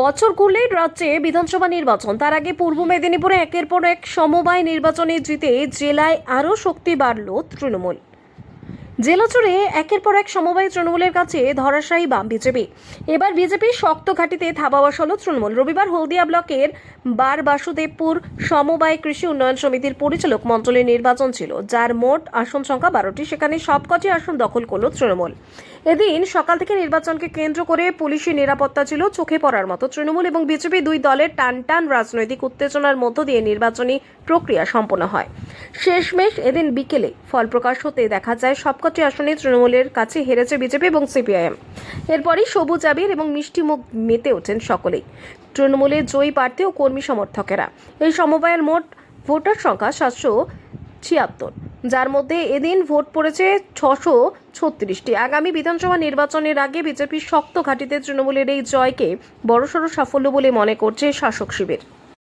বছর ঘুরলেই রাজ্যে বিধানসভা নির্বাচন। তার আগে পূর্ব মেদিনীপুরে একের পর এক সমবায় নির্বাচনে জিতে জেলায় আরও শক্তি বাড়ল তৃণমূল। জেলা জুড়ে একের পর এক সমবায় তৃণমূলের কাছে ধরাশায়ী বাম বিজেপি। এবার বিজেপির শক্ত ঘাটিতে থাবা বসালো তৃণমূল। রবিবার হলদিয়া ব্লকের বার বাসুদেবপুর সমবায় কৃষি উন্নয়ন সমিতির পরিচালক মণ্ডলের নির্বাচন ছিল, যার মোট আসন সংখ্যা বারোটি। সেখানে সবকটি আসন দখল করল তৃণমূল। এদিন সকাল থেকে নির্বাচনকে কেন্দ্র করে পুলিশি নিরাপত্তা ছিল, চোখে পড়ার মতো। তৃণমূল এবং বিজেপি দুই দলের টান টান রাজনৈতিক উত্তেজনার মধ্য দিয়ে নির্বাচনী প্রক্রিয়া সম্পন্ন হয়। শেষমেশ এদিন বিকেলে ফল প্রকাশ হতে দেখা যায়, সবকটি আসনে তৃণমূলের কাছে হেরেছে বিজেপি এবং সিপিআইএম। এরপরই সবুজ আবির এবং মিষ্টি মুখ মেতে ওঠেন সকলেই। তৃণমূলের জয়ী প্রার্থী ও কর্মী সমর্থকেরা। এই সমবায়ের মোট ভোটার সংখ্যা সাতশো ছিয়াত্তর, যার মধ্যে এদিন ভোট পড়েছে ছশো ছত্রিশটি। আগামী বিধানসভা নির্বাচনের আগে বিজেপির শক্ত ঘাঁটিতে তৃণমূলের এই জয়কে বড়সড় সাফল্য বলে মনে করছে শাসক শিবির।